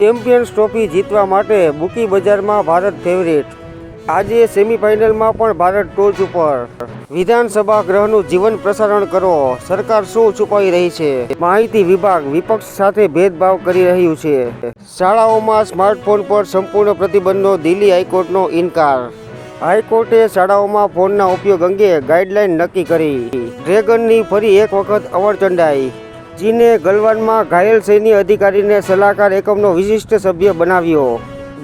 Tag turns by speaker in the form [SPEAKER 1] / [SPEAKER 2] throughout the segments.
[SPEAKER 1] Champions trophy જીતવા માટે bookie બજારમાં ભારત ફેવરિટ આજે સેમિફાઇનલમાં પણ ભારત ટોચ ઉપર. વિધાનસભા ગ્રહનું જીવન પ્રસારણ કરો. સરકાર શું છુપાવી રહી છે? માહિતી વિભાગ વિપક્ષ સાથે ભેદભાવ કરી રહ્યું છે. શાળાઓમાં સ્માર્ટફોન પર સંપૂર્ણ પ્રતિબંધનો દિલ્હી હાઈકોર્ટનો ઇનકાર. હાઈકોર્ટે શાળાઓમાં ફોનના ઉપયોગ અંગે ગાઈડલાઈન નક્કી કરી. ડ્રેગનની ફરી એક વખત અવરચંડાઈ. ચીને ગલવાનમાં ઘાયલ સૈન્ય અધિકારીને સલાહકાર એકમનો વિશિષ્ટ સભ્ય બનાવ્યો.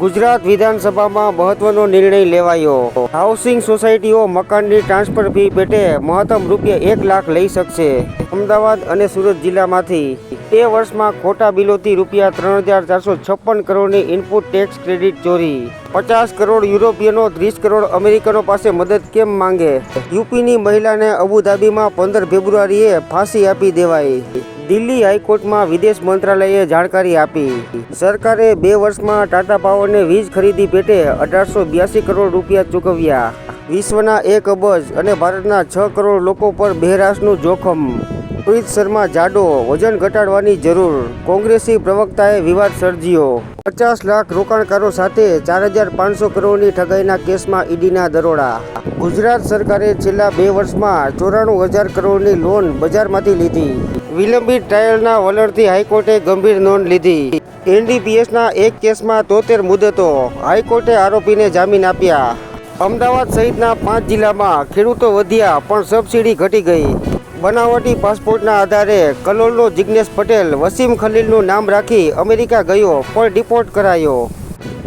[SPEAKER 1] ગુજરાત વિધાનસભામાં મહત્વનો નિર્ણય લેવાયો. હાઉસિંગ સોસાયટીઓ મકાનની ટ્રાન્સફર ફી પેટે મહત્તમ રૂપિયા એક લાખ લઈ શકશે. અમદાવાદ અને સુરત જિલ્લામાંથી તે વર્ષમાં ખોટા બિલોથી રૂપિયા ત્રણ હજાર ચારસો છપ્પન કરોડની ઇનપુટ ટેક્સ ક્રેડિટ ચોરી. પચાસ કરોડ યુરોપિયનો, ત્રીસ કરોડ અમેરિકનો પાસે મદદ કેમ માંગે? યુપીની મહિલાને અબુધાબીમાં પંદર ફેબ્રુઆરીએ ફાંસી આપી દેવાઈ. દિલ્હી હાઈકોર્ટમાં વિદેશ મંત્રાલયે જાણકારી આપી. સરકારે બે વર્ષમાં ટાટા પાવરને વીજ ખરીદી પેટે અઢારસો બ્યાસી કરોડ રૂપિયા ચૂકવ્યા. વિશ્વના એક અબજ અને ભારતના છ કરોડ લોકો પર બહેરાશનું જોખમ. રોહિત શર્મા જાડો, વજન ઘટાડવાની જરૂર. કોંગ્રેસી પ્રવક્તાએ વિવાદ સર્જ્યો. પચાસ લાખ રોકાણકારો સાથે ચાર હજાર પાંચસો કરોડની ઠગાઈના કેસમાં ઈડીના દરોડા. ગુજરાત સરકારે છેલ્લા બે વર્ષમાં ચોરાણું હજાર કરોડની લોન બજારમાંથી લીધી. વિલંબિત ટ્રાયલના વલણથી હાઈકોર્ટે ગંભીર નોંધ લીધી. એનડીપીએસના એક કેસમાં તોતેર મુદતો હાઈકોર્ટે આરોપીને જામીન આપ્યા. અમદાવાદ સહિતના પાંચ જિલ્લામાં ખેડૂતો વધ્યા, પણ સબસિડી ઘટી ગઈ. બનાવટી પાસપોર્ટના આધારે કલોલનો જિગ્નેશ પટેલ, વસીમ ખલીલનું નામ રાખી અમેરિકા ગયો, પણ ડિપોર્ટ કરાયો.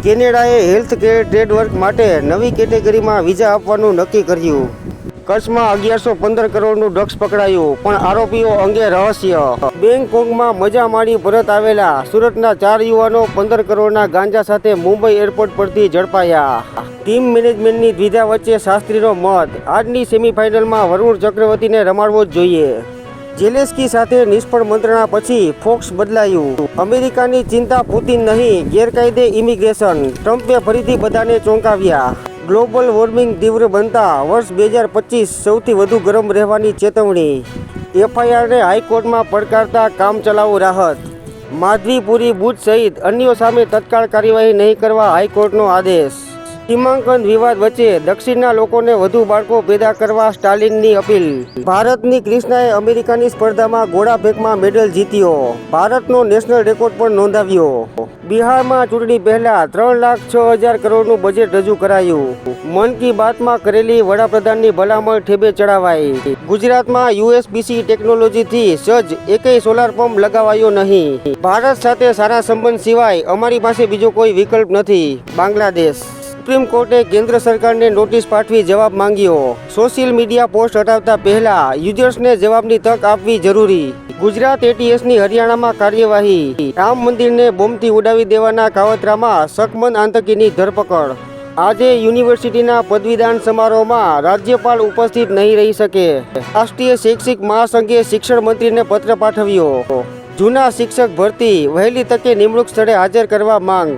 [SPEAKER 1] કેનેડાએ હેલ્થ કેર ટ્રેડવર્ક માટે નવી કેટેગરીમાં વિઝા આપવાનું નક્કી કર્યું. કચ્છમાં અગિયારસો પંદર કરોડનું ડ્રગ્સ પકડાયું, પણ આરોપીઓ અંગે રહસ્ય. બેંગકોકમાં મજા માણી પરત આવેલા સુરતના ચાર યુવાનો પંદર કરોડના ગાંજા સાથે મુંબઈ એરપોર્ટ પરથી ઝડપાયા. ટીમ મેનેજમેન્ટની દ્વિધા વચ્ચે શાસ્ત્રીનો મત. આજની સેમીફાઇનલમાં વરુણ ચક્રવર્તીને રમાડવો જ જોઈએ. જેલેસ્કી સાથે નિષ્ફળ મંત્રણા પછી ફોક્સ બદલાયું. અમેરિકાની ચિંતા પુતિન નહીં, ગેરકાયદે ઇમિગ્રેશન. ટ્રમ્પે ફરીથી બધાને ચોંકાવ્યા. ગ્લોબલ વોર્મિંગ તીવ્ર બનતા વર્ષ બે હજાર પચીસ સૌથી વધુ ગરમ રહેવાની ચેતવણી. એફઆઈઆરને હાઈકોર્ટમાં પડકારતા કામ ચલાવો રાહત. માધવીપુરી બુથ સહિત અન્યો સામે તત્કાળ કાર્યવાહી નહીં કરવા હાઈકોર્ટનો આદેશ. સીમાંકન વિવાદ વચ્ચે દક્ષિણના લોકોને વધુ બાળકો પેદા કરવા સ્ટાલિનની અપીલ. ભારતની ક્રિષ્નાએ અમેરિકાની સ્પર્ધામાં ગોળા ફેંકમાં મેડલ જીત્યો. ભારતનો નેશનલ રેકોર્ડ પણ નોંધાવ્યો. બિહારમાં ચૂંટણી પહેલા ત્રણ લાખ છ હજાર કરોડનું બજેટ રજૂ કરાયું. મન કી બાતમાં કરેલી વડાપ્રધાનની ભલામણ ઠેબે ચડાવાઈ. ગુજરાતમાં યુએસબીસી ટેકનોલોજીથી સજ્જ એકેય સોલાર પંપ લગાવાયો નહીં. ભારત સાથે સારા સંબંધ સિવાય અમારી પાસે બીજો કોઈ વિકલ્પ નથી. બાંગ્લાદેશ. સુપ્રીમ કોર્ટે કેન્દ્ર સરકારને નોટિસ પાઠવી જવાબ માંગ્યો. સોશિયલ મીડિયા પોસ્ટ હટાવતા પહેલા યુઝર્સને જવાબની તક આપવી જરૂરી. ગુજરાત એટીએસની હરિયાણામાં કાર્યવાહી. રામ મંદિરને બોમ્બથી ઉડાવી દેવાના કાવતરામાં શકમંદ આતંકીની ધરપકડ. આજે યુનિવર્સિટીના પદવીદાન સમારોહમાં રાજ્યપાલ ઉપસ્થિત નહીં રહી શકે. રાષ્ટ્રીય શૈક્ષિક મહાસંઘે શિક્ષણ મંત્રીને પત્ર પાઠવ્યો. જૂના શિક્ષક ભરતી વહેલી તકે નિમણૂક સ્થળે હાજર કરવા માંગ.